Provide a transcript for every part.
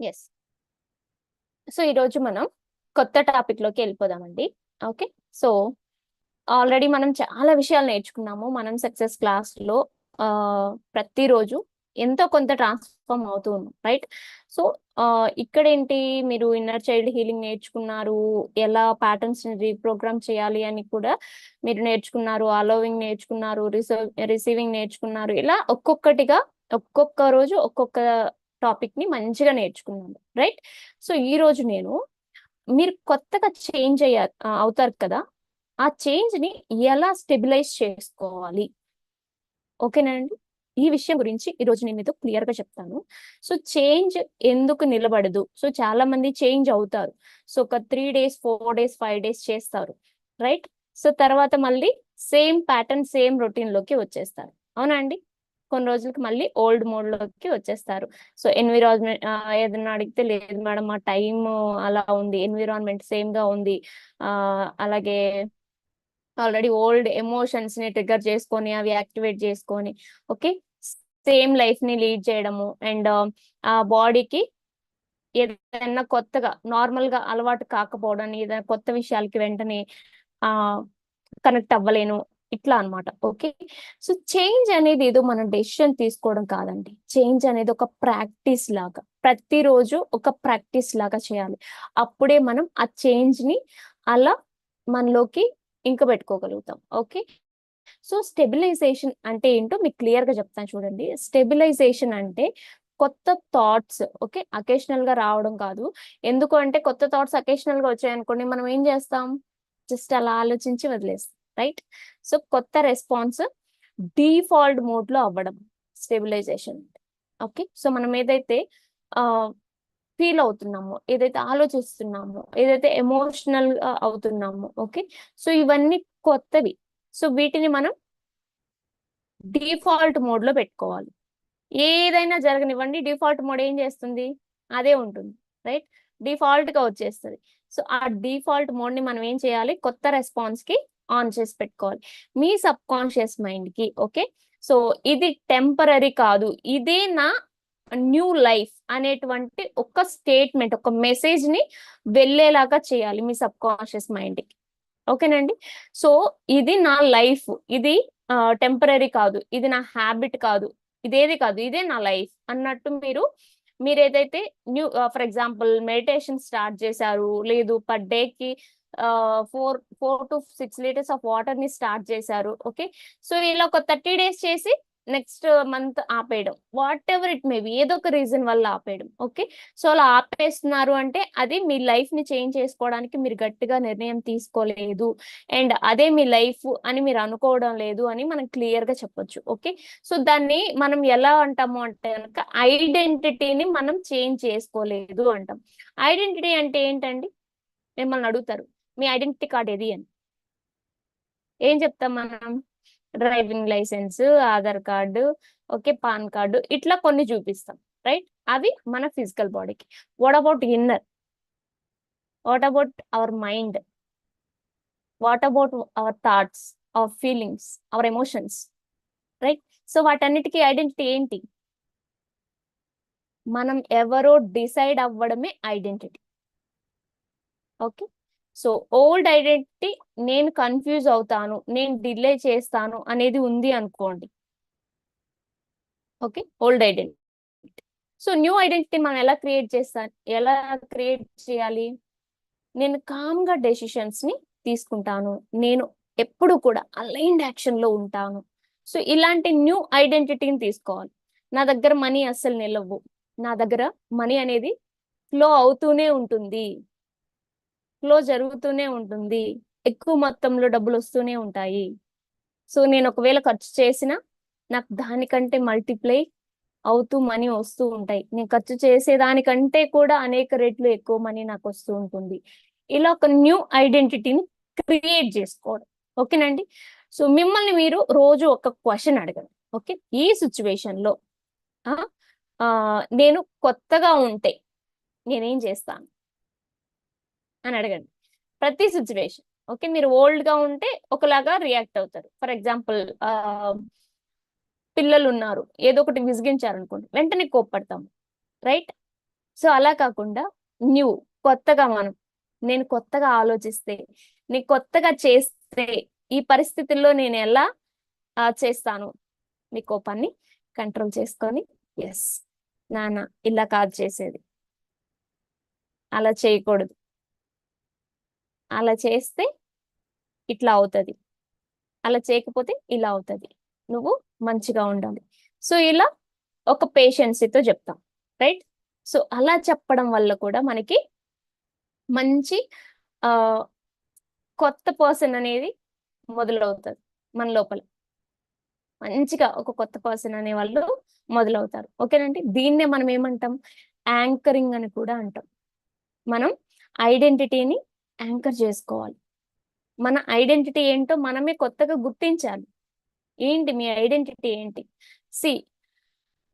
Yes so ఈరోజు మనం కొత్త టాపిక్లోకి వెళ్ళిపోదామండి. ఓకే సో ఆల్రెడీ మనం చాలా విషయాలు నేర్చుకున్నాము. మనం సక్సెస్ క్లాస్లో ప్రతిరోజు ఎంతో కొంత ట్రాన్స్ఫార్మ్ అవుతూ ఉన్నాం రైట్ సో ఇక్కడ ఏంటి మీరు ఇన్నర్ చైల్డ్ హీలింగ్ నేర్చుకున్నారు? ఎలా ప్యాటర్న్స్ రీప్రోగ్రామ్ చేయాలి అని కూడా మీరు నేర్చుకున్నారు? అలోవింగ్ నేర్చుకున్నారు? రిసీవింగ్ నేర్చుకున్నారు? ఇలా ఒక్కొక్కటిగా ఒక్కొక్క రోజు ఒక్కొక్క టాపిక్ని మంచిగా నేర్చుకున్నాను రైట్? సో ఈ రోజు నేను మీరు కొత్తగా చేంజ్ అయ్యారు అవుతారు కదా? ఆ చేంజ్ని ఎలా స్టెబిలైజ్ చేసుకోవాలి? ఓకేనండి ఈ విషయం గురించి ఈ రోజు నేను మీతో క్లియర్గా చెప్తాను. సో చేంజ్ ఎందుకు నిలబడదు? సో చాలా మంది చేంజ్ అవుతారు. సో ఒక three days four days five days చేస్తారు రైట్? సో తర్వాత మళ్ళీ సేమ్ ప్యాటర్న్ సేమ్ రొటీన్లోకి వచ్చేస్తారు. అవునా అండి? కొన్ని రోజులకి మళ్ళీ ఓల్డ్ మోడ్లోకి వచ్చేస్తారు. సో ఎన్విరాన్మెంట్ ఏదైనా అడిగితే లేదు మేడం మా టైం అలా ఉంది ఎన్విరాన్మెంట్ సేమ్గా ఉంది. ఆ అలాగే ఆల్రెడీ ఓల్డ్ ఎమోషన్స్ని ట్రిగర్ చేసుకొని అవి యాక్టివేట్ చేసుకొని ఓకే? సేమ్ లైఫ్ని లీడ్ చేయడము అండ్ ఆ బాడీకి ఏదైనా కొత్తగా నార్మల్గా అలవాటు కాకపోవడం ఏదైనా కొత్త విషయాలకి వెంటనే ఆ కనెక్ట్ అవ్వలేను. ఇట్లా అన్నమాట. ఓకే? సో చేంజ్ అనేది ఏదో మనం డెసిషన్ తీసుకోవడం కాదండి. చేంజ్ అనేది ఒక ప్రాక్టీస్ లాగా ప్రతిరోజు ఒక ప్రాక్టీస్ లాగా చేయాలి. అప్పుడే మనం ఆ చేంజ్ని అలా మనలోకి ఇంక పెట్టుకోగలుగుతాం. ఓకే? సో స్టెబిలైజేషన్ అంటే ఏంటో మీకు క్లియర్గా చెప్తాను చూడండి. స్టెబిలైజేషన్ అంటే కొత్త థాట్స్ ఓకే? అకేషనల్గా రావడం కాదు. ఎందుకు అంటే కొత్త థాట్స్ అకేషనల్గా వచ్చాయనుకోండి మనం ఏం చేస్తాం? జస్ట్ అలా ఆలోచించి వదిలేస్తాం. రైట్ సో కొత్త రెస్పాన్స్ డిఫాల్ట్ మోడ్లో అవ్వడం స్టెబిలైజేషన్ ఓకే సో మనం ఏదైతే ఫీల్ అవుతున్నామో ఏదైతే ఆలోచిస్తున్నామో ఏదైతే ఎమోషనల్ అవుతున్నామో ఓకే సో ఇవన్నీ కొత్తవి. సో వీటిని మనం డిఫాల్ట్ మోడ్లో పెట్టుకోవాలి. ఏదైనా జరగనివ్వండి డిఫాల్ట్ మోడ్ ఏం చేస్తుంది? అదే ఉంటుంది రైట్ డిఫాల్ట్గా వచ్చేస్తుంది. సో ఆ డిఫాల్ట్ మోడ్ని మనం ఏం చేయాలి? కొత్త రెస్పాన్స్కి ఆన్ చేసి పెట్టుకోవాలి. మీ సబ్ కాన్షియస్ మైండ్కి ఓకే? సో ఇది టెంపరీ కాదు. ఇదే నా న్యూ లైఫ్ అనేటువంటి ఒక స్టేట్మెంట్ ఒక మెసేజ్ని వెళ్ళేలాగా చేయాలి మీ సబ్ కాన్షియస్ మైండ్కి. ఓకేనండి? సో ఇది నా లైఫ్ ఇది టెంపరీ కాదు. ఇది నా హ్యాబిట్ కాదు. ఇదేది కాదు. ఇదే నా లైఫ్ అన్నట్టు మీరు మీరు ఏదైతే new for example meditation start చేశారు లేదు పర్కి four four to six litres of వాటర్ని స్టార్ట్ చేశారు. ఓకే? సో ఇలా ఒక థర్టీ డేస్ చేసి నెక్స్ట్ మంత్ ఆపేయడం. Whatever it may be ఏదో ఒక రీజన్ వల్ల ఆపేయడం. ఓకే? సో అలా ఆపేస్తున్నారు అంటే అది మీ లైఫ్ని చేంజ్ చేసుకోవడానికి మీరు గట్టిగా నిర్ణయం తీసుకోలేదు. అండ్ అదే మీ లైఫ్ అని మీరు అనుకోవడం లేదు అని మనం క్లియర్గా చెప్పొచ్చు. ఓకే? సో దాన్ని మనం ఎలా అంటాము అంటే కనుక ఐడెంటిటీని మనం చేంజ్ చేసుకోలేదు అంటాం. ఐడెంటిటీ అంటే ఏంటండి? మిమ్మల్ని అడుగుతారు. మీ ఐడెంటిటీ కార్డ్ ఏది అని. ఏం చెప్తాం మనం? Driving licence Aadhaar card okay PAN card ఇట్లా కొన్ని చూపిస్తాం రైట్? అవి మన ఫిజికల్ బాడీకి. What about inner? What about our mind? What about our thoughts our feelings our emotions? Right? So వాటన్నిటికీ ఐడెంటిటీ ఏంటి? మనం ఎవరో డిసైడ్ అవ్వడమే identity. Okay? So old identity నేను కన్ఫ్యూజ్ అవుతాను నేను డిలే చేస్తాను అనేది ఉంది అనుకోండి. Okay old identity. So new identity మనం ఎలా క్రియేట్ చేస్తాను ఎలా క్రియేట్ చేయాలి? నేను కామ్గా డెసిషన్స్ని తీసుకుంటాను నేను ఎప్పుడు కూడా అలైన్డ్ యాక్షన్లో ఉంటాను. సో ఇలాంటి న్యూ ఐడెంటిటీని తీసుకోవాలి. నా దగ్గర మనీ అస్సలు నిలవు. నా దగ్గర మనీ అనేది ఫ్లో అవుతూనే ఉంటుంది. లో జరుగుతూనే ఉంటుంది. ఎక్కువ మొత్తంలో డబ్బులు వస్తూనే ఉంటాయి. సో నేను ఒకవేళ ఖర్చు చేసినా నాకు దానికంటే మల్టిప్లై అవుతూ మనీ వస్తూ ఉంటాయి. నేను ఖర్చు చేసేదానికంటే కూడా అనేక రెట్లు ఎక్కువ మనీ నాకు వస్తూ ఉంటుంది. ఇలా ఒక న్యూ ఐడెంటిటీని క్రియేట్ చేసుకోవడం. ఓకేనండి? సో మిమ్మల్ని మీరు రోజు ఒక క్వశ్చన్ అడగండి. ఓకే? ఈ సిచ్యువేషన్లో నేను కొత్తగా ఉంటే నేనేం చేస్తాను? అని అడగండి. ప్రతి సిచ్యువేషన్ ఓకే? మీరు ఓల్డ్గా ఉంటే ఒకలాగా రియాక్ట్ అవుతారు. ఫర్ ఎగ్జాంపుల్ పిల్లలు ఉన్నారు ఏదో ఒకటి విసిగించారు అనుకోండి వెంటనే కోప్పడతాము రైట్ సో అలా కాకుండా న్యూ కొత్తగా మనం నేను కొత్తగా ఆలోచిస్తే నేను కొత్తగా చేస్తే ఈ పరిస్థితుల్లో నేను ఎలా చేస్తాను? మీ కోపాన్ని కంట్రోల్ చేసుకొని ఎస్ నాన్న ఇలా కాదు చేసేది. అలా చేయకూడదు. అలా చేస్తే ఇట్లా అవుతుంది. అలా చేయకపోతే ఇలా అవుతుంది. నువ్వు మంచిగా ఉండాలి. సో ఇలా ఒక పేషెన్సీతో చెప్తాం. రైట్? సో అలా చెప్పడం వల్ల కూడా మనకి మంచి ఆ కొత్త పర్సన్ అనేది మొదలవుతుంది మన లోపల. మంచిగా ఒక కొత్త పర్సన్ అనే వాళ్ళు మొదలవుతారు. ఓకేనండి? దీన్నే మనం ఏమంటాం? యాంకరింగ్ అని కూడా అంటాం. మనం ఐడెంటిటీని యాంకర్ చేసుకోవాలి. మన ఐడెంటిటీ ఏంటో మనమే కొత్తగా గుర్తించాలి. ఏంటి మీ ఐడెంటిటీ ఏంటి? సి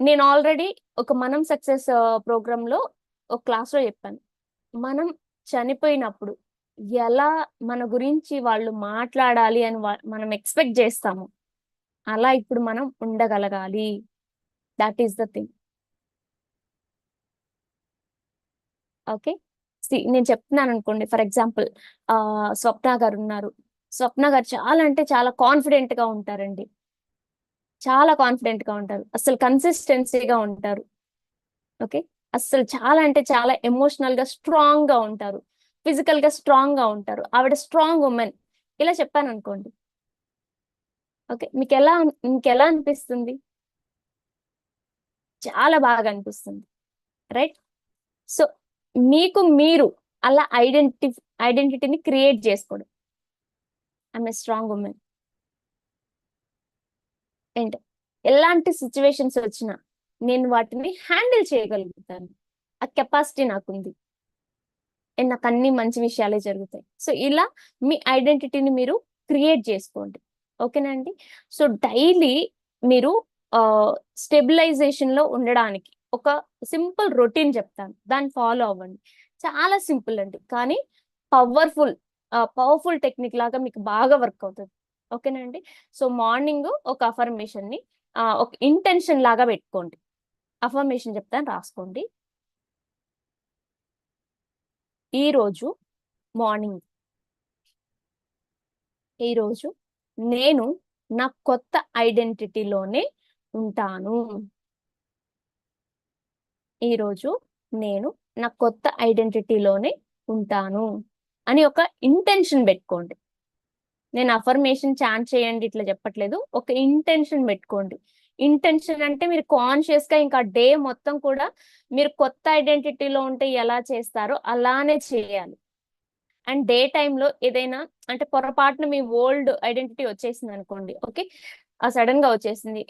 నేను ఆల్రెడీ ఒక మనం సక్సెస్ ప్రోగ్రాంలో ఒక క్లాస్లో చెప్పాను. మనం చనిపోయినప్పుడు ఎలా మన గురించి వాళ్ళు మాట్లాడాలి అని మనం ఎక్స్పెక్ట్ చేస్తాము అలా ఇప్పుడు మనం ఉండగలగాలి. That is the thing okay? నేను చెప్తున్నాను అనుకోండి ఫర్ ఎగ్జాంపుల్ ఆ స్వప్న గారు ఉన్నారు. స్వప్న గారు చాలా అంటే చాలా కాన్ఫిడెంట్గా ఉంటారండి. చాలా కాన్ఫిడెంట్గా ఉంటారు. అసలు కన్సిస్టెన్సీగా ఉంటారు. ఓకే? అసలు చాలా అంటే చాలా ఎమోషనల్గా స్ట్రాంగ్గా ఉంటారు. ఫిజికల్గా స్ట్రాంగ్గా ఉంటారు. ఆవిడ స్ట్రాంగ్ ఉమెన్. ఇలా చెప్పాను అనుకోండి. ఓకే? మీకు ఎలా మీకు ఎలా అనిపిస్తుంది? చాలా బాగా అనిపిస్తుంది. రైట్? సో మీకు మీరు అలా ఐడెంటి ఐడెంటిటీని క్రియేట్ చేసుకోవడం. I'm a strong women and ఎలాంటి సిచ్యువేషన్స్ వచ్చినా నేను వాటిని హ్యాండిల్ చేయగలుగుతాను. ఆ కెపాసిటీ నాకుంది. అండ్ నాకు అన్ని మంచి విషయాలే జరుగుతాయి. సో ఇలా మీ ఐడెంటిటీని మీరు క్రియేట్ చేసుకోండి. ఓకేనండి సో డైలీ మీరు స్టెబిలైజేషన్లో ఉండడానికి ఒక సింపుల్ రొటీన్ చెప్తాను. దాన్ని ఫాలో అవ్వండి. చాలా సింపుల్ అండి. కానీ పవర్ఫుల్ పవర్ఫుల్ టెక్నిక్ లాగా మీకు బాగా వర్క్ అవుతుంది. ఓకేనండి సో మార్నింగ్ ఒక అఫర్మేషన్ని ఒక ఇంటెన్షన్ లాగా పెట్టుకోండి. అఫర్మేషన్ చెప్తాను రాసుకోండి. ఈ రోజు మార్నింగ్. ఈరోజు నేను నా కొత్త ఐడెంటిటీలోనే ఉంటాను. ఈరోజు నేను నా కొత్త ఐడెంటిటీలోనే ఉంటాను అని ఒక ఇంటెన్షన్ పెట్టుకోండి. నేను అఫర్మేషన్ ఛాన్ చేయండి ఇట్లా చెప్పట్లేదు. ఒక ఇంటెన్షన్ పెట్టుకోండి. ఇంటెన్షన్ అంటే మీరు కాన్షియస్గా ఇంకా డే మొత్తం కూడా మీరు కొత్త ఐడెంటిటీలో ఉంటే ఎలా చేస్తారో అలానే చేయాలి. అండ్ డే టైంలో ఏదైనా అంటే పొరపాటున మీ ఓల్డ్ ఐడెంటిటీ వచ్చేసింది అనుకోండి ఓకే? ఆ సడన్గా వచ్చేసింది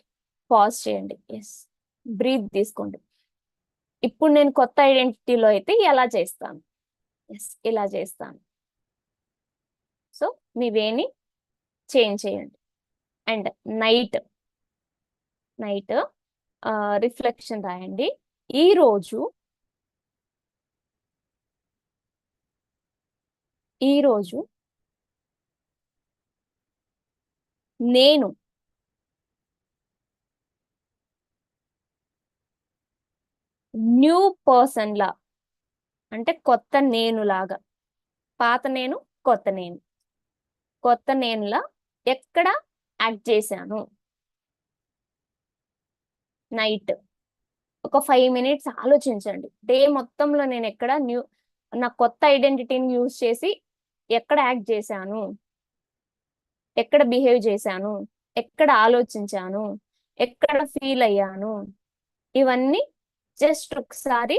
పాజ్ చేయండి. ఎస్ బ్రీత్ తీసుకోండి. ఇప్పుడు నేను కొత్త ఐడెంటిటీలో అయితే ఎలా చేస్తాను? ఎస్ ఇలా చేస్తాను. సో మీ వేని చేంజ్ చేయండి. అండ్ నైట్ నైట్ రిఫ్లెక్షన్ రాయండి. ఈరోజు ఈరోజు నేను న్యూ పర్సన్ లా. అంటే కొత్త నేను లాగా. పాత నేను కొత్త నేను. కొత్త నేనులా ఎక్కడ యాక్ట్ చేశాను? నైట్. ఒక ఫైవ్ మినిట్స్ ఆలోచించండి. డే మొత్తంలో నేను ఎక్కడ న్యూ నా కొత్త ఐడెంటిటీని యూజ్ చేసి ఎక్కడ యాక్ట్ చేశాను? ఎక్కడ బిహేవ్ చేశాను? ఎక్కడ ఆలోచించాను? ఎక్కడ ఫీల్ అయ్యాను? ఇవన్నీ జస్ట్ ఒకసారి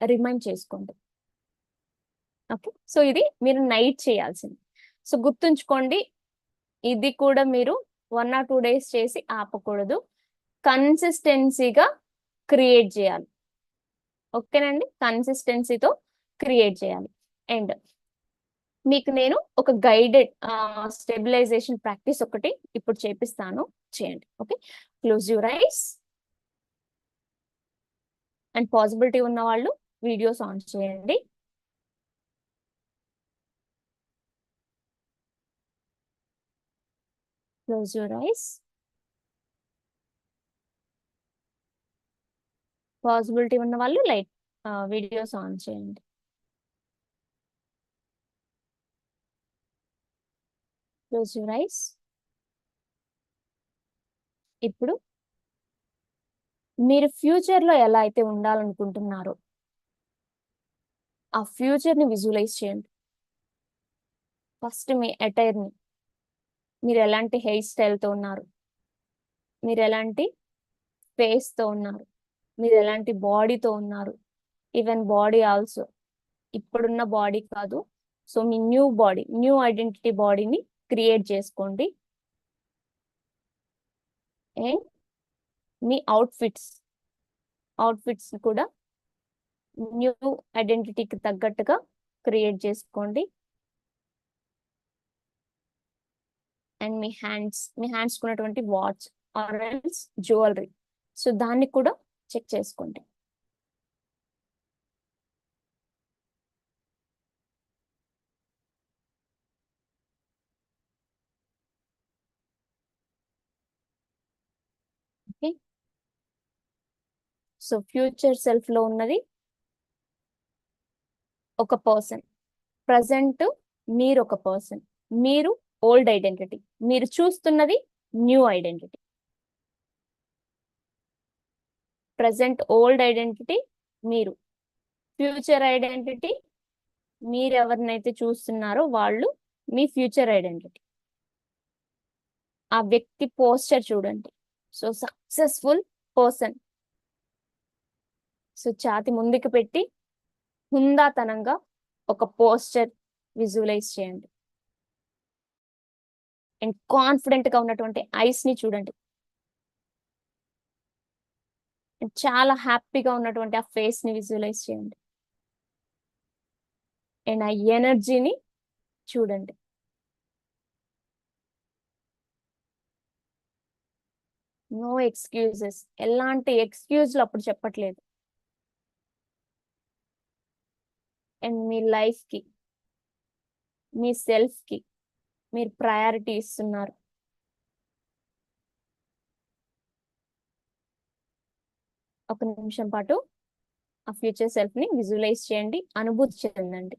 రిమైండ్ చేసుకోండి. ఓకే సో ఇది మీరు నైట్ చేయాల్సింది. సో గుర్తుంచుకోండి ఇది కూడా మీరు వన్ ఆర్ టూ డేస్ చేసి ఆపకూడదు. కన్సిస్టెన్సీగా క్రియేట్ చేయాలి. ఓకేనండి? కన్సిస్టెన్సీతో క్రియేట్ చేయాలి. అండ్ మీకు నేను ఒక గైడెడ్ స్టెబిలైజేషన్ ప్రాక్టీస్ ఒకటి ఇప్పుడు చేపిస్తాను. చేయండి. Okay? Close your eyes. And possibility ఉన్న వాళ్ళు వీడియోస్ ఆన్ చేయండి. క్లోజ్ యువర్ ఐస్ పాసిబిలిటీ ఉన్న వాళ్ళు లైట్ వీడియోస్ ఆన్ చేయండి. క్లోజ్ యువర్ ఐస్ ఇప్పుడు మీరు ఫ్యూచర్లో ఎలా అయితే ఉండాలనుకుంటున్నారో ఆ ఫ్యూచర్ని విజువలైజ్ చేయండి. ఫస్ట్ మీ అటైర్ని మీరు ఎలాంటి హెయిర్ స్టైల్తో ఉన్నారు? మీరు ఎలాంటి ఫేస్తో ఉన్నారు? మీరు ఎలాంటి బాడీతో ఉన్నారు? ఈవెన్ బాడీ ఆల్సో ఇప్పుడున్న బాడీ కాదు. సో మీ న్యూ బాడీ న్యూ ఐడెంటిటీ బాడీని క్రియేట్ చేసుకోండి. అండ్ మీ అవుట్ఫిట్స్ అవుట్ఫిట్స్ కూడా న్యూ ఐడెంటిటీకి తగ్గట్టుగా క్రియేట్ చేసుకోండి. అండ్ మీ హ్యాండ్స్ మీ హ్యాండ్స్ ఉన్నటువంటి వాచ్ ఆర్ఎల్స్ జ్యువెలరీ సో దాన్ని కూడా చెక్ చేసుకోండి ఓకే సో ఫ్యూచర్ సెల్ఫ్లో ఉన్నది ఒక పర్సన్ ప్రజెంట్ మీరు ఒక పర్సన్ మీరు ఓల్డ్ ఐడెంటిటీ మీరు చూస్తున్నది new identity present old identity మీరు. ఫ్యూచర్ ఐడెంటిటీ మీరు ఎవరినైతే చూస్తున్నారో వాళ్ళు మీ ఫ్యూచర్ ఐడెంటిటీ ఆ వ్యక్తి పోస్టర్ చూడండి. సో సక్సెస్ఫుల్ పర్సన్ సో ఛాతి ముందుకు పెట్టి హుందాతనంగా ఒక పోస్టర్ విజువలైజ్ చేయండి. అండ్ కాన్ఫిడెంట్గా ఉన్నటువంటి ఐస్ని చూడండి చాలా హ్యాపీగా ఉన్నటువంటి ఆ ఫేస్ని విజువలైజ్ చేయండి. అండ్ ఆ ఎనర్జీని చూడండి. No excuses. ఎలాంటి ఎక్స్క్యూజ్లు అప్పుడు చెప్పట్లేదు. అండ్ మీ లైఫ్కి మీ సెల్ఫ్కి మీరు ప్రయారిటీ ఇస్తున్నారు. ఒక నిమిషం పాటు ఆ ఫ్యూచర్ సెల్ఫ్ని విజువలైజ్ చేయండి అనుభూతి చెందండి.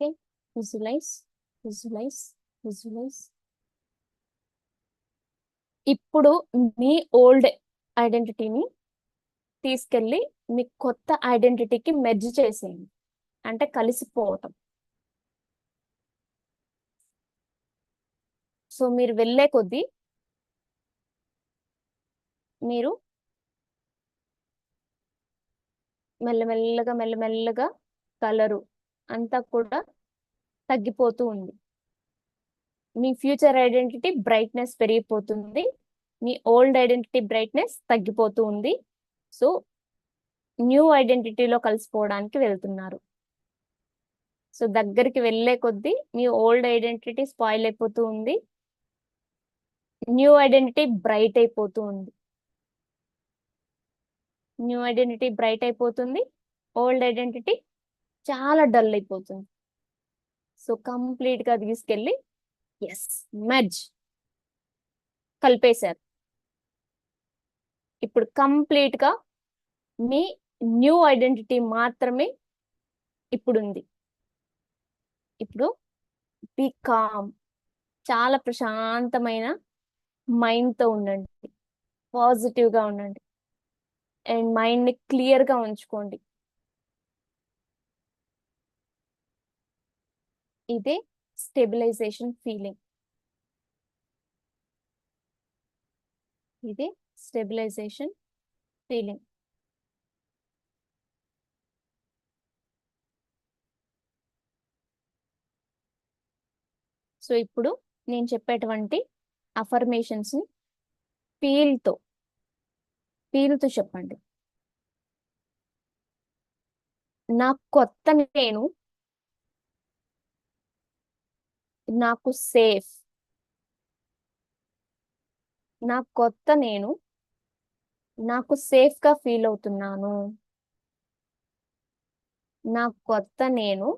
Okay, visualize, visualize, visualize. ఇప్పుడు మీ ఓల్డ్ ఐడెంటిటీని తీసుకెళ్ళి మీ కొత్త ఐడెంటిటీకి మెర్జ్ చేసేయండి. అంటే కలిసిపోవటం. సో మీరు వెళ్ళే కొద్దీ మీరు మెల్లమెల్లగా మెల్లమెల్లగా కలరు అంతా కూడా తగ్గిపోతూ ఉంది. మీ ఫ్యూచర్ ఐడెంటిటీ బ్రైట్నెస్ పెరిగిపోతుంది. మీ ఓల్డ్ ఐడెంటిటీ బ్రైట్నెస్ తగ్గిపోతూ ఉంది. సో న్యూ ఐడెంటిటీలో కలిసిపోవడానికి వెళ్తున్నారు. సో దగ్గరికి వెళ్ళే కొద్దీ మీ ఓల్డ్ ఐడెంటిటీ స్పాయిల్ అయిపోతూ ఉంది. న్యూ ఐడెంటిటీ బ్రైట్ అయిపోతూ ఉంది. న్యూ ఐడెంటిటీ బ్రైట్ అయిపోతుంది. ఓల్డ్ ఐడెంటిటీ చాలా డల్ అయిపోతుంది. సో కంప్లీట్గా తీసుకెళ్ళి ఎస్ మెర్జ్. కలిపేశారు. ఇప్పుడు కంప్లీట్గా మీ న్యూ ఐడెంటిటీ మాత్రమే ఇప్పుడు ఉంది ఇప్పుడు బి కామ్. చాలా ప్రశాంతమైన మైండ్తో ఉండండి. పాజిటివ్గా ఉండండి. అండ్ మైండ్ని క్లియర్గా ఉంచుకోండి. ఇదే స్టెబిలైజేషన్ ఫీలింగ్. ఇది స్టెబిలైజేషన్ ఫీలింగ్. సో ఇప్పుడు నేను చెప్పేటువంటి అఫర్మేషన్స్ని ఫీల్తో ఫీల్తో చెప్పండి. నా కొత్త నేను నాకు సేఫ్ నా కొత్త నేను నాకు సేఫ్గా ఫీల్ అవుతున్నాను. నా కొత్త నేను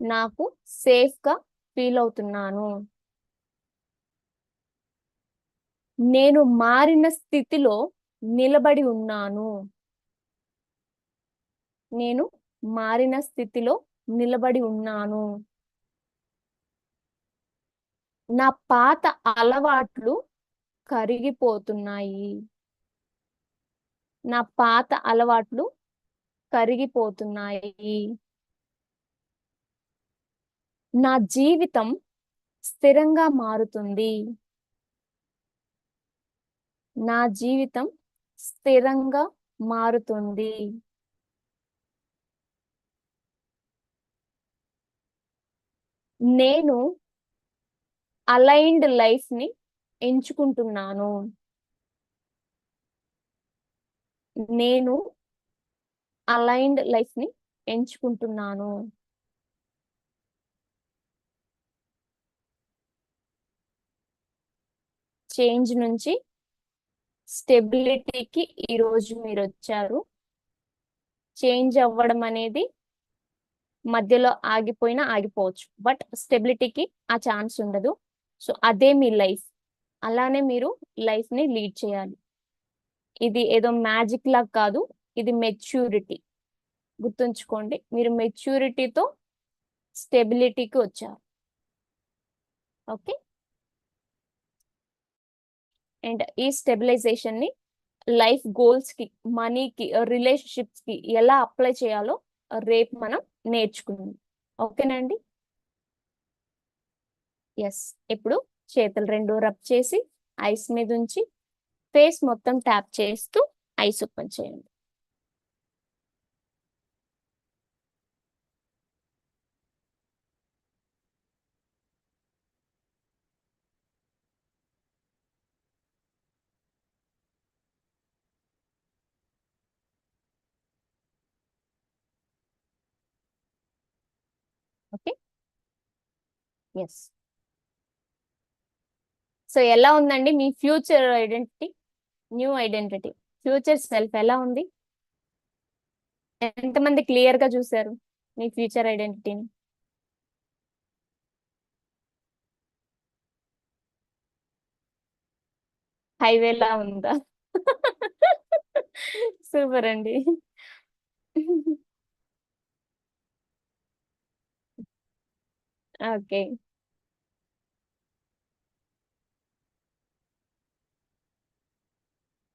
నాకు సేఫ్గా ఫీల్ అవుతున్నాను. నేను మారిన స్థితిలో నిలబడి ఉన్నాను. నేను మారిన స్థితిలో నిలబడి ఉన్నాను. నా పాత అలవాట్లు కరిగిపోతున్నాయి. నా పాత అలవాట్లు కరిగిపోతున్నాయి. నా జీవితం స్థిరంగా మారుతుంది. నా జీవితం స్థిరంగా మారుతుంది. నేను అలైన్డ్ లైఫ్ని ఎంచుకుంటున్నాను. నేను అలైన్డ్ లైఫ్ని ఎంచుకుంటున్నాను. చేంజ్ నుంచి స్టెబిలిటీకి ఈరోజు మీరు వచ్చారు. చేంజ్ అవ్వడం అనేది మధ్యలో ఆగిపోయినా ఆగిపోవచ్చు. బట్ స్టెబిలిటీకి ఆ ఛాన్స్ ఉండదు. సో అదే మీ లైఫ్. అలానే మీరు లైఫ్ని లీడ్ చేయాలి. ఇది ఏదో మ్యాజిక్ లాగా కాదు ఇది మెచ్యూరిటీ. గుర్తుంచుకోండి మీరు మెచ్యూరిటీతో స్టెబిలిటీకి వచ్చారు. ఓకే? అండ్ ఈ స్టెబిలైజేషన్ని లైఫ్ గోల్స్కి మనీకి రిలేషన్షిప్స్కి ఎలా అప్లై చేయాలో రేపు మనం నేర్చుకుందాం. ఓకేనండి ఎస్ ఇప్పుడు చేతులు రెండు రబ్ చేసి ఐస్ మీద ఉంచి ఫేస్ మొత్తం ట్యాప్ చేస్తూ ఐస్ ఓపెన్ చేయండి. ఓకే. ఎస్ సో ఎలా ఉందండి మీ future identity? New identity. Future self ఎలా ఉంది? ఎంతమంది క్లియర్గా చూసారు మీ ఫ్యూచర్ ఐడెంటిటీని? హైవేలా ఉందా? సూపర్ అండి. ఓకే.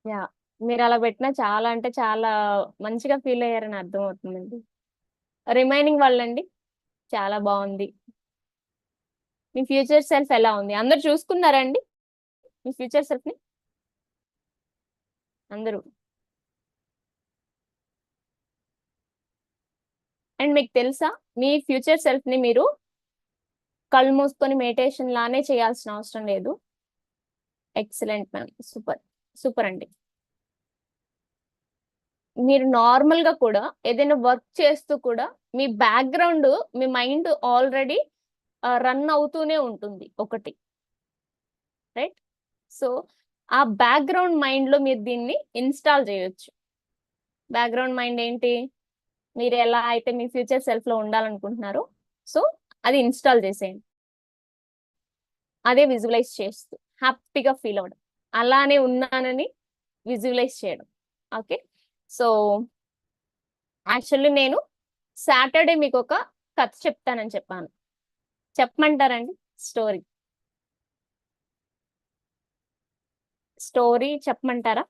యా. మీరు అలా పెట్టినా చాలా అంటే చాలా మంచిగా ఫీల్ అయ్యారని అర్థం రిమైనింగ్ వాళ్ళండి. చాలా బాగుంది. మీ ఫ్యూచర్ సెల్ఫ్ ఎలా ఉంది? అందరు చూసుకున్నారండి మీ ఫ్యూచర్ సెల్ఫ్ని అందరూ. అండ్ మీకు తెలుసా? మీ ఫ్యూచర్ సెల్ఫ్ని మీరు కళ్ళు మూసుకొని మెడిటేషన్ లానే చేయాల్సిన అవసరం లేదు. Excellent ma'am. సూపర్. సూపర్ అండి. మీరు నార్మల్గా కూడా ఏదైనా వర్క్ చేస్తూ కూడా మీ బ్యాక్గ్రౌండ్ మీ మైండ్ ఆల్రెడీ రన్ అవుతూనే ఉంటుంది ఒకటి. రైట్? సో ఆ బ్యాక్గ్రౌండ్ మైండ్లో మీరు దీన్ని ఇన్స్టాల్ చేయొచ్చు. బ్యాక్గ్రౌండ్ మైండ్ ఏంటి? మీరు ఎలా అయితే మీ ఫ్యూచర్ సెల్ఫ్లో ఉండాలనుకుంటున్నారో సో అది ఇన్స్టాల్ చేసేయండి. అదే విజువలైజ్ చేస్తూ హ్యాపీగా ఫీల్ అవ్వడం. అలానే ఉన్నానని విజువలైజ్ చేయడం. ఓకే? సో యాక్చువల్లీ నేను సాటర్డే మీకు ఒక కథ చెప్తానని చెప్పాను. చెప్పమంటారండి స్టోరీ? స్టోరీ చెప్పమంటారా?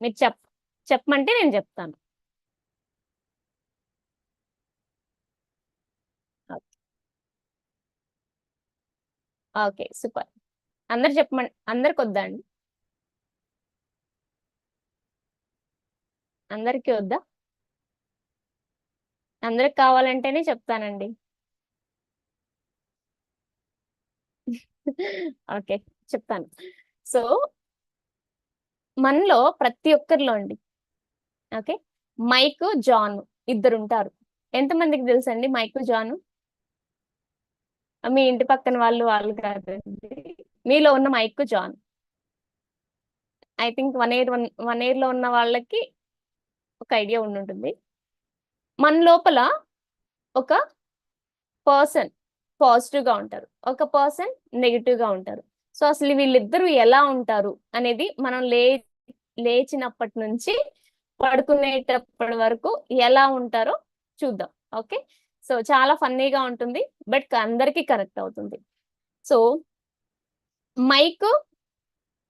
మీరు చెప్ చెప్పమంటే నేను చెప్తాను. ఓకే. సూపర్. అందరు చెప్పమ అందరికి వద్దా అండి? అందరికి వద్దా? అందరికి కావాలంటేనే చెప్తానండి. ఓకే చెప్తాను. సో మనలో ప్రతి ఒక్కరిలో అండి. ఓకే మైక్ జాన్ ఇద్దరు ఉంటారు ఎంతమందికి తెలుసండి మైక్ జాన్? మీ ఇంటి పక్కన వాళ్ళు వాళ్ళు కాదండి. మీలో ఉన్న Mike John. I think one year one one ఇయర్లో ఉన్న వాళ్ళకి ఒక ఐడియా ఉండుంటుంది. మన లోపల ఒక పర్సన్ పాజిటివ్గా ఉంటారు. ఒక పర్సన్ నెగిటివ్గా ఉంటారు. సో అసలు వీళ్ళిద్దరూ ఎలా ఉంటారు అనేది మనం లే లేచినప్పటి నుంచి పడుకునేటప్పటి వరకు ఎలా ఉంటారో చూద్దాం. ఓకే? సో చాలా ఫన్నీగా ఉంటుంది బట్ అందరికీ కరెక్ట్ అవుతుంది. సో మైక్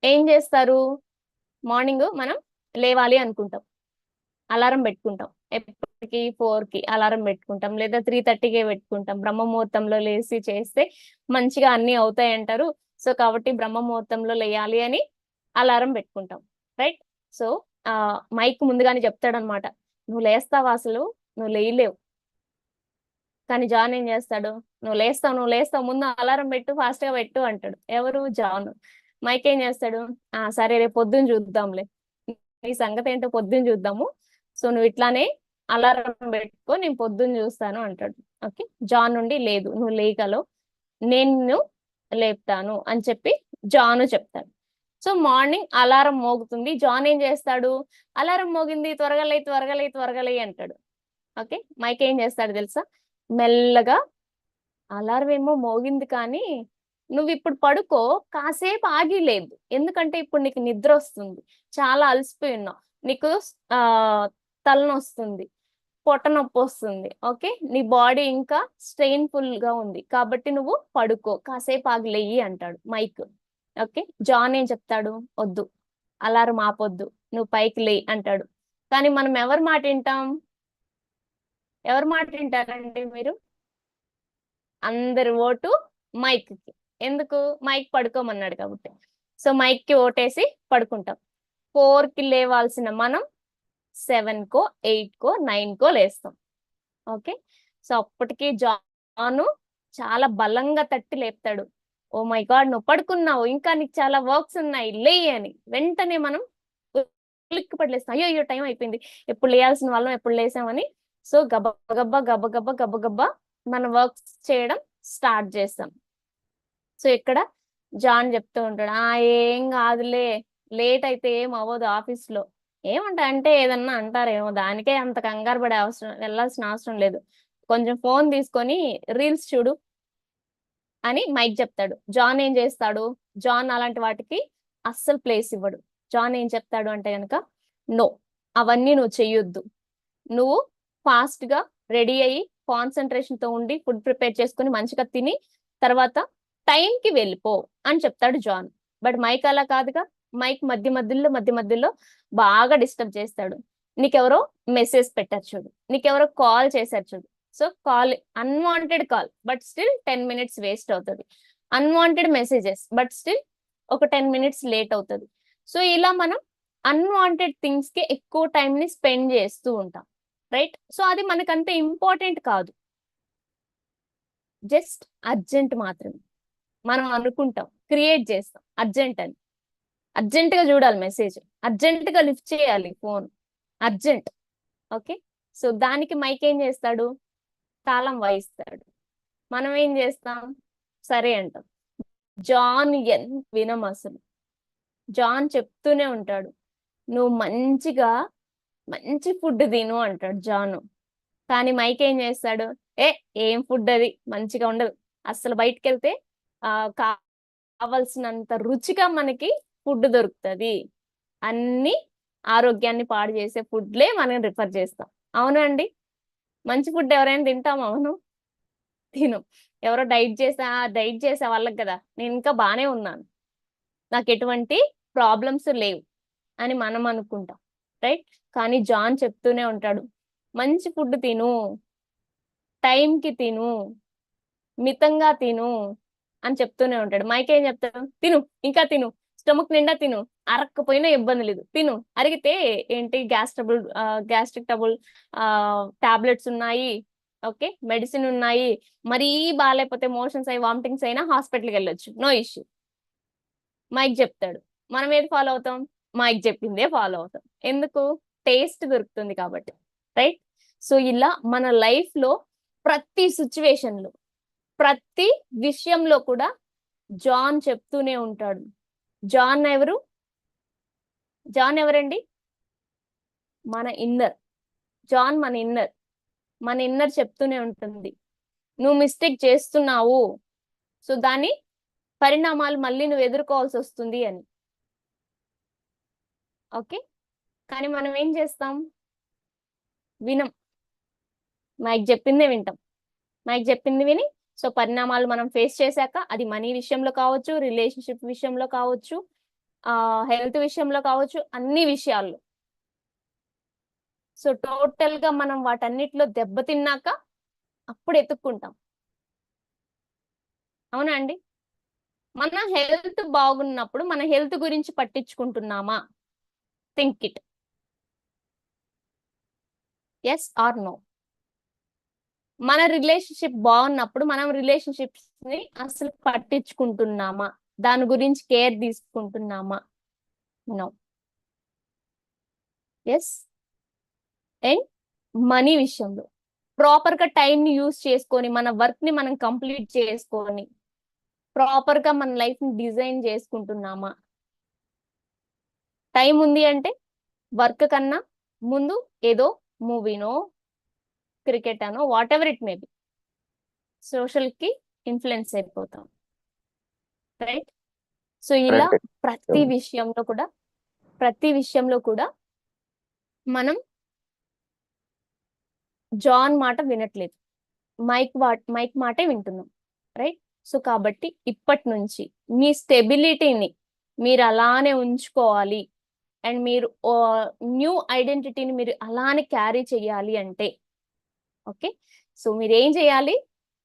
ఏం చేస్తారు? మార్నింగ్ మనం లేవాలి అనుకుంటాం. అలారం పెట్టుకుంటాం. ఎప్పటికి ఫోర్కి అలారం పెట్టుకుంటాం. లేదా త్రీ థర్టీకే పెట్టుకుంటాం. బ్రహ్మ ముహూర్తంలో లేచి చేస్తే మంచిగా అన్ని అవుతాయి అంటారు సో కాబట్టి బ్రహ్మ ముహూర్తంలో లేయాలి అని అలారం పెట్టుకుంటాం. రైట్? సో ఆ మైక్ ముందుగానే చెప్తాడనమాట. నువ్వు లేస్తావా అసలు? నువ్వు లేయలేవు. కానీ జాన్ ఏం చేస్తాడు? నువ్వు లేస్తావు నువ్వు లేస్తావు. ముందు అలారం పెట్టు ఫాస్ట్గా పెట్టు అంటాడు. ఎవరు? జాన్. మైక్ ఏం చేస్తాడు? ఆ సరే రేపు పొద్దున్న చూద్దాంలే. ఈ సంగతి ఏంటో పొద్దున్న చూద్దాము. సో నువ్వు ఇట్లానే అలారం పెట్టుకో నేను పొద్దున్న చూస్తాను అంటాడు. ఓకే? జాన్ నుండి లేదు నువ్వు లేగలవు నేను లేపుతాను అని చెప్పి జాను చెప్తాడు. సో మార్నింగ్ అలారం మోగుతుంది. జాన్ ఏం చేస్తాడు? అలారం మోగింది త్వరగా లే త్వరగా లే త్వరగా లే అంటాడు. ఓకే? మైక్ ఏం చేస్తాడు తెలుసా? మెల్లగా అలారం ఏమో మోగింది కానీ నువ్వు ఇప్పుడు పడుకో కాసేపు ఆగి లేదు ఎందుకంటే ఇప్పుడు నీకు నిద్ర వస్తుంది. చాలా అలసిపోయి ఉన్నావు. నీకు ఆ తలనొస్తుంది పొట్ట నొప్పి వస్తుంది ఓకే? నీ బాడీ ఇంకా స్ట్రెయిన్ఫుల్గా ఉంది కాబట్టి నువ్వు పడుకో కాసేపు ఆగిలేయి అంటాడు మైక్ ఓకే? జాన్ ఏం చెప్తాడు? వద్దు అలారం ఆపొద్దు నువ్వు పైకి లేయి అంటాడు. కానీ మనం ఎవరి మాట వింటాం? ఎవరి మాట వింటారండి మీరు? అందరి ఓటు మైక్కి ఎందుకు? మైక్ పడుకోమన్నాడు కాబట్టి. సో మైక్కి ఓటేసి పడుకుంటాం. ఫోర్కి లేవాల్సిన మనం సెవెన్ కో ఎయిట్ కో నైన్ కో లేస్తాం. ఓకే సో అప్పటికి జాను చాలా బలంగా తట్టి లేపుతాడు. ఓ మై గాడ్ నువ్వు పడుకున్నావు. ఇంకా నీకు చాలా వర్క్స్ ఉన్నాయి. లే అని. వెంటనే మనం ఉలిక్కి పడలేస్తాం. అయ్యో అయ్యో టైం అయిపోయింది. ఎప్పుడు లేయాల్సిన వాళ్ళం ఎప్పుడు లేసామని సో గబగబ గబగబ గబగబ మన వర్క్స్ చేయడం స్టార్ట్ చేస్తాం. సో ఇక్కడ జాన్ చెప్తూ ఉంటాడు. ఆ ఏం కాదులే. లేట్ అయితే ఏం అవ్వదు ఆఫీస్లో ఏమంట? అంటే ఏదన్నా అంటారేమో. దానికే అంత కంగారు పడే అవసరం వెళ్ళాల్సిన అవసరం లేదు. కొంచెం ఫోన్ తీసుకొని రీల్స్ చూడు అని మైక్ చెప్తాడు. జాన్ ఏం చేస్తాడు? జాన్ అలాంటి వాటికి అస్సలు ప్లేస్ ఇవ్వడు. జాన్ ఏం చెప్తాడు అంటే కనుక నో అవన్నీ నువ్వు చెయ్యొద్దు. నువ్వు ఫాస్ట్గా రెడీ అయ్యి కాన్సన్ట్రేషన్తో ఉండి ఫుడ్ ప్రిపేర్ చేసుకుని మంచిగా తిని తర్వాత టైం కి వెళ్ళిపో అని చెప్తాడు జాన్. బట్ మైక్ అలా కాదుగా. మైక్ మధ్య మధ్యలో మధ్య మధ్యలో బాగా డిస్టర్బ్ చేస్తాడు. నీకెవరో మెసేజ్ పెట్టారు చూడు. నీకెవరో కాల్ చేశారు చూడు. So call unwanted call but still ten minutes waste అవుతుంది. అన్వాంటెడ్ మెసేజెస్ బట్ స్టిల్ ఒక టెన్ మినిట్స్ లేట్ అవుతుంది. సో ఇలా మనం అన్వాంటెడ్ థింగ్స్కి ఎక్కువ టైం ని స్పెండ్ చేస్తూ ఉంటాం. రైట్? సో అది మనకంత ఇంపార్టెంట్ కాదు. జస్ట్ అర్జెంట్ మాత్రమే. మనం అనుకుంటాం. క్రియేట్ చేస్తాం. అర్జెంట్ అని. అర్జెంట్గా చూడాలి మెసేజ్. అర్జెంట్గా లిఫ్ట్ చేయాలి ఫోన్. అర్జెంట్. ఓకే? సో దానికి మైక్ ఏం చేస్తాడు? తాళం వాయిస్తాడు. మనం ఏం చేస్తాం? సరే అంటాం. జాన్ ఎంత వినం అసలు. జాన్ చెప్తూనే ఉంటాడు. నువ్వు మంచిగా మంచి ఫుడ్ తిను అంటాడు జాను. కానీ మైక్ ఏం చేస్తాడు? ఏ ఏం ఫుడ్ అది? మంచిగా ఉండదు. అసలు బయటకు వెళ్తే ఆ కావలసినంత రుచిగా మనకి ఫుడ్ దొరుకుతుంది. అన్ని ఆరోగ్యాన్ని పాడు చేసే ఫుడ్లే మనం రిఫర్ చేస్తాం. అవునండి మంచి ఫుడ్ ఎవరైనా తింటాం అవును? తిను. ఎవరో డైట్ చేసా డైట్ చేసే వాళ్ళకి కదా. నేను ఇంకా బాగానే ఉన్నాను. నాకు ఎటువంటి ప్రాబ్లమ్స్ లేవు అని మనం అనుకుంటాం. రైట్? కానీ జాన్ చెప్తూనే ఉంటాడు. మంచి ఫుడ్ తిను. టైంకి తిను. మితంగా తిను అని చెప్తూనే ఉంటాడు. మైకేం చెప్తాడు? తిను. ఇంకా తిను. స్టమక్ నిండా తిను. అరక్కపోయినా ఇబ్బంది లేదు. తిను. అరిగితే ఏంటి? Gas trouble gastric trouble tablets ఉన్నాయి. ఓకే? మెడిసిన్ ఉన్నాయి. మరీ బాగాలేకపోతే మోషన్స్ అయి వామిటింగ్స్ అయినా హాస్పిటల్కి వెళ్ళొచ్చు. No issue. మైక్ చెప్తాడు. మనం ఏది ఫాలో అవుతాం? మైక్ చెప్పిందే ఫాలో అవుతాం. ఎందుకు? టేస్ట్ దొరుకుతుంది కాబట్టి. రైట్? సో ఇలా మన లైఫ్లో ప్రతి సిచ్యువేషన్లో ప్రతి విషయంలో కూడా జాన్ చెప్తూనే ఉంటాడు. జాన్ ఎవరు? జాన్ ఎవరండి? మన ఇన్నర్. జాన్ మన ఇన్నర్. మన ఇన్నర్ చెప్తూనే ఉంటుంది. నువ్వు మిస్టేక్ చేస్తున్నావు. సో దాని పరిణామాలు మళ్ళీ నువ్వు ఎదుర్కోవాల్సి వస్తుంది అని. ఓకే? కానీ మనం ఏం చేస్తాం? వినం. మైక్ చెప్పిందే వింటాం. మైక్ చెప్పింది విని సో పరిణామాలు మనం ఫేస్ చేశాక అది మనీ విషయంలో కావచ్చు రిలేషన్షిప్ విషయంలో కావచ్చు ఆ హెల్త్ విషయంలో కావచ్చు అన్ని విషయాల్లో. సో టోటల్గా మనం వాటన్నిటిలో దెబ్బతిన్నాక అప్పుడు ఎత్తుక్కుంటాం. అవునా అండి? మన హెల్త్ బాగున్నప్పుడు మన హెల్త్ గురించి పట్టించుకుంటున్నామా? Think it yes or no మన రిలేషన్షిప్ బాగున్నప్పుడు మనం రిలేషన్షిప్స్ని అసలు పట్టించుకుంటున్నామా? దాని గురించి కేర్ తీసుకుంటున్నామా? నో. ఎస్? అండ్ మనీ విషయంలో. ప్రాపర్గా టైం ని యూస్ చేసుకొని మన వర్క్ని మనం కంప్లీట్ చేసుకొని ప్రాపర్గా మన లైఫ్ని డిజైన్ చేసుకుంటున్నామా? టైం ఉంది అంటే వర్క్ కన్నా ముందు ఏదో మూవీనో క్రికెట్ అనో whatever it may be సోషల్కి ఇన్ఫ్లుయెన్స్ అయిపోతాం. రైట్ సో ఇలా. ప్రతి అవును. విషయంలో కూడా ప్రతి విషయంలో కూడా మనం జాన్ మాట వినట్లేదు. మైక్ వా మైక్ మాటే వింటున్నాం. రైట్ సో కాబట్టి ఇప్పటి నుంచి మీ స్టెబిలిటీని మీరు అలానే ఉంచుకోవాలి. అండ్ మీరు న్యూ ఐడెంటిటీని మీరు అలానే క్యారీ చేయాలి అంటే ఓకే? సో మీరు ఏం చేయాలి?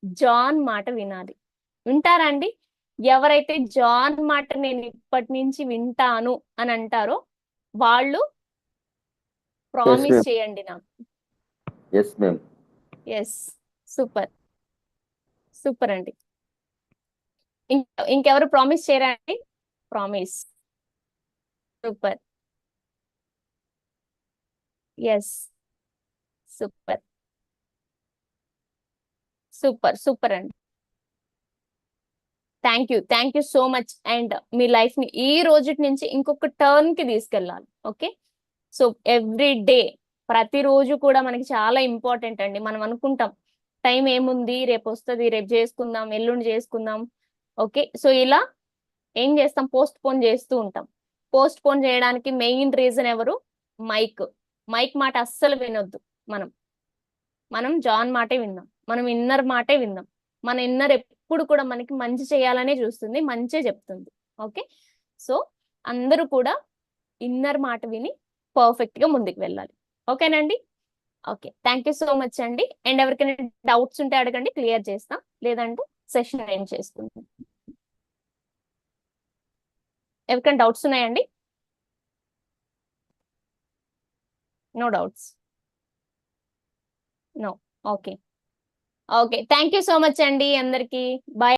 జాన్ మాట వినాలి. వింటారా అండి ఎవరైతే జాన్ మాట నేను ఇప్పటి నుంచి వింటాను అని అంటారో వాళ్ళు ప్రామిస్. చేయండి నాకు. Yes ma'am yes super. Super అండి ఇంక ఇంకెవరు ప్రామిస్ చేయరా అండి promise. Super. Yes super. Super super అండి. Thank you thank you so much and మీ లైఫ్ని ఈ రోజు నుంచి ఇంకొక టర్న్కి తీసుకెళ్ళాలి ఓకే సో ఎవ్రీ డే ప్రతిరోజు కూడా మనకి చాలా ఇంపార్టెంట్ అండి. మనం అనుకుంటాం టైం ఏముంది? రేపు వస్తుంది రేపు చేసుకుందాం ఎల్లుండి చేసుకుందాం ఓకే సో ఇలా ఏం చేస్తాం? పోస్ట్ పోన్ చేస్తూ ఉంటాం. పోస్ట్ పోన్ చేయడానికి మెయిన్ రీజన్ ఎవరు? మైక్ మైక్ మాట అస్సలు వినొద్దు మనం. మనం జాన్ మాటే విందాం మనం ఇన్నర్ మాటే విందాం మన ఇన్నర్ ఎప్పుడు కూడా మనకి మంచి చేయాలనే చూస్తుంది మంచే చెప్తుంది. ఓకే? సో అందరూ కూడా ఇన్నర్ మాట విని పర్ఫెక్ట్గా ముందుకు వెళ్ళాలి. ఓకేనండి okay. Thank you so much అండి. అండ్ ఎవరికైనా డౌట్స్ ఉంటే అడగండి క్లియర్ చేస్తాం. లేదంటే సెషన్ ఏం చేసుకుంటాం ఎవరికైనా డౌట్స్ ఉన్నాయండి? No doubts. No. Okay. Okay. Thank you so much అండి అందరికి. బాయ్